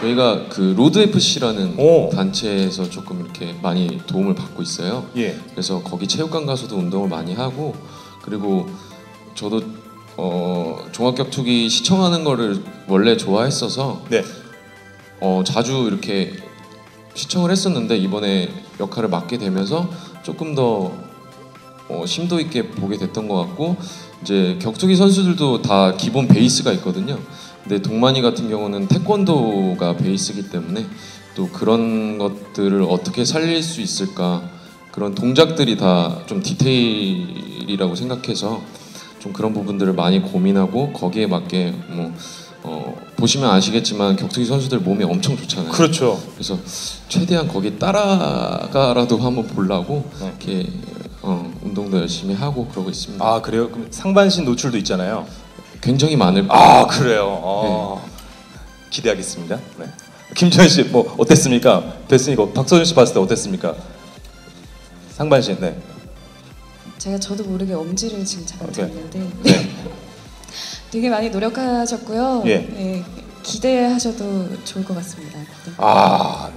저희가 그 로드 FC라는 오. 단체에서 조금 이렇게 많이 도움을 받고 있어요. 예. 그래서 거기 체육관 가서도 운동을 많이 하고 그리고 저도 어, 종합격투기 시청하는 거를 원래 좋아했어서 네. 어, 자주 이렇게 시청을 했었는데 이번에 역할을 맡게 되면서 조금 더 어, 심도 있게 보게 됐던 것 같고 이제 격투기 선수들도 다 기본 베이스가 있거든요. 근데 동만이 같은 경우는 태권도가 베이스이기 때문에 또 그런 것들을 어떻게 살릴 수 있을까 그런 동작들이 다 좀 디테일이라고 생각해서 좀 그런 부분들을 많이 고민하고 거기에 맞게 뭐 어, 보시면 아시겠지만 격투기 선수들 몸이 엄청 좋잖아요. 그렇죠. 그래서 최대한 거기 따라가라도 한번 보려고 네. 이렇게 어, 운동도 열심히 하고 그러고 있습니다. 아 그래요? 그럼 상반신 노출도 있잖아요. 굉장히 많을 아 그래요. 아, 기대하겠습니다. 네. 김지현 씨 뭐 어땠습니까? 됐으니까 박서준 씨 봤을 때 어땠습니까? 상반신 네. 제가 저도 모르게 엄지를 지금 오케이. 댔는데 네. 되게 많이 노력하셨고요. 예. 예, 기대하셔도 좋을 것 같습니다. 네. 아